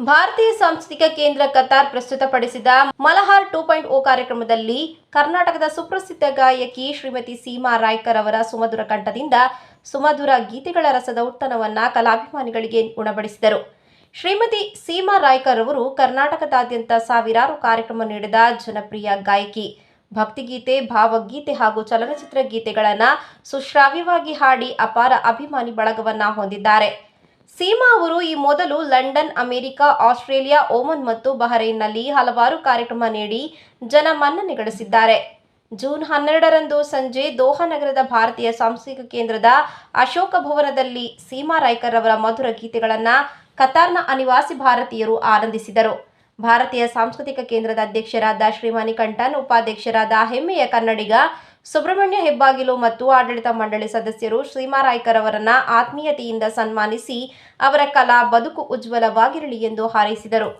ಭಾರತೀಯ ಸಾಂಸ್ಕೃತಿಕ ಕೇಂದ್ರ ಕತಾರ್ ಪ್ರಸ್ತುತಪಡಿಸಿದ ಮಲಹಾರ್ ಟೂ ಪಾಯಿಂಟ್ ಓ ಕಾರ್ಯಕ್ರಮದಲ್ಲಿ ಕರ್ನಾಟಕದ ಸುಪ್ರಸಿದ್ಧ ಗಾಯಕಿ ಶ್ರೀಮತಿ ಸೀಮಾ ರಾಯ್ಕರ್ ಅವರ ಸುಮಧುರ ಕಂಠದಿಂದ ಸುಮಧುರ ಗೀತೆಗಳ ರಸದ ಉತ್ತನವನ್ನ ಕಲಾಭಿಮಾನಿಗಳಿಗೆ ಉಣಬಡಿಸಿದರು. ಶ್ರೀಮತಿ ಸೀಮಾ ರಾಯ್ಕರ್ ಅವರು ಕರ್ನಾಟಕದಾದ್ಯಂತ ಸಾವಿರಾರು ಕಾರ್ಯಕ್ರಮ ನೀಡಿದ ಜನಪ್ರಿಯ ಗಾಯಕಿ. ಭಕ್ತಿಗೀತೆ, ಭಾವಗೀತೆ ಹಾಗೂ ಚಲನಚಿತ್ರ ಗೀತೆಗಳನ್ನು ಸುಶ್ರಾವ್ಯವಾಗಿ ಹಾಡಿ ಅಪಾರ ಅಭಿಮಾನಿ ಬಳಗವನ್ನ ಹೊಂದಿದ್ದಾರೆ. ಸೀಮಾ ಅವರು ಈ ಮೊದಲು ಲಂಡನ್, ಅಮೆರಿಕ, ಆಸ್ಟ್ರೇಲಿಯಾ ಓಮನ್ ಮತ್ತು ಬಹರೈನ್ನಲ್ಲಿ ಹಲವಾರು ಕಾರ್ಯಕ್ರಮ ನೀಡಿ ಜನ ಮನ್ನಣೆ ಗಳಿಸಿದ್ದಾರೆ ಜೂನ್ ಹನ್ನೆರಡರಂದು ಸಂಜೆ ದೋಹಾ ನಗರದ ಭಾರತೀಯ ಸಾಂಸ್ಕೃತಿಕ ಕೇಂದ್ರದ ಅಶೋಕ ಭವನದಲ್ಲಿ ಸೀಮಾ ರಾಯ್ಕರ್ ಅವರ ಮಧುರ ಗೀತೆಗಳನ್ನು ಕತಾರ್ನ ಅನಿವಾಸಿ ಭಾರತೀಯರು ಆನಂದಿಸಿದರು. ಭಾರತೀಯ ಸಾಂಸ್ಕೃತಿಕ ಕೇಂದ್ರದ ಅಧ್ಯಕ್ಷರಾದ ಶ್ರೀಮಾನಿ ಕಂಠನ್ ಉಪಾಧ್ಯಕ್ಷರಾದ ಹೆಮ್ಮೆಯ ಕನ್ನಡಿಗ ಸುಬ್ರಹ್ಮಣ್ಯ ಹೆಬ್ಬಾಗಿಲು ಮತ್ತು ಆಡಳಿತ ಮಂಡಳಿ ಸದಸ್ಯರು ಶ್ರೀಮಾರಾಯ್ಕರ್ ರಾಯ್ಕರ್ ಅವರನ್ನ ಆತ್ಮೀಯತೆಯಿಂದ ಸನ್ಮಾನಿಸಿ ಅವರ ಕಲಾ ಬದುಕು ಉಜ್ವಲವಾಗಿರಲಿ ಎಂದು ಹಾರೈಸಿದರು.